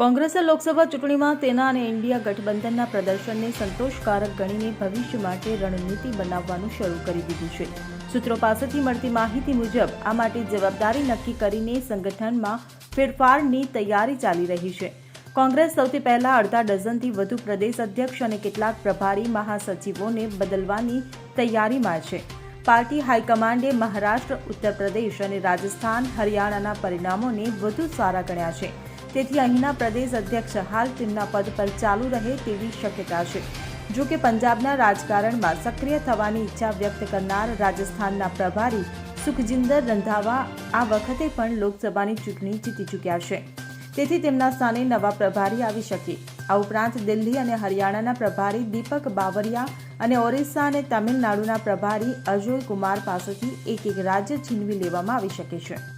કોંગ્રેસે લોકસભા ચૂંટણીમાં તેના અને ઇન્ડિયા ગઠબંધનના પ્રદર્શનને સંતોષકારક ગણીને ભવિષ્ય માટે રણનીતિ બનાવવાનું શરૂ કરી દીધું છે. સૂત્રો પાસેથી મળતી માહિતી મુજબ, આ માટે જવાબદારી નક્કી કરીને સંગઠનમાં ફેરફારની તૈયારી ચાલી રહી છે. કોંગ્રેસ સૌથી પહેલા અડધા ડઝનથી વધુ પ્રદેશ અધ્યક્ષ અને કેટલાક પ્રભારી મહાસચિવોને બદલવાની તૈયારીમાં છે. પાર્ટી હાઈકમાન્ડે મહારાષ્ટ્ર ઉત્તર પ્રદેશ અને રાજસ્થાન, હરિયાણાના પરિણામોને વધુ સારા ગણ્યા છે. તેથી અહીંના પ્રદેશ અધ્યક્ષ હાલ તેમના પદ પર ચાલુ રહે તેવી શક્યતા છે. જો કે પંજાબના રાજકારણમાં સક્રિય થવાની ઈચ્છા વ્યક્ત કરનાર રાજસ્થાનના પ્રભારી સુખજિંદર રંધાવા આ વખતે પણ લોકસભાની ચૂંટણી જીતી ચૂક્યા છે. તેથી તેમના સ્થાને નવા પ્રભારી આવી શકે. આ ઉપરાંત દિલ્હી અને હરિયાણાના પ્રભારી દીપક બાવરિયા અને ઓરિસ્સા અને તમિલનાડુના પ્રભારી અજય કુમાર પાસેથી એક એક રાજ્ય છીનવી લેવામાં આવી શકે છે.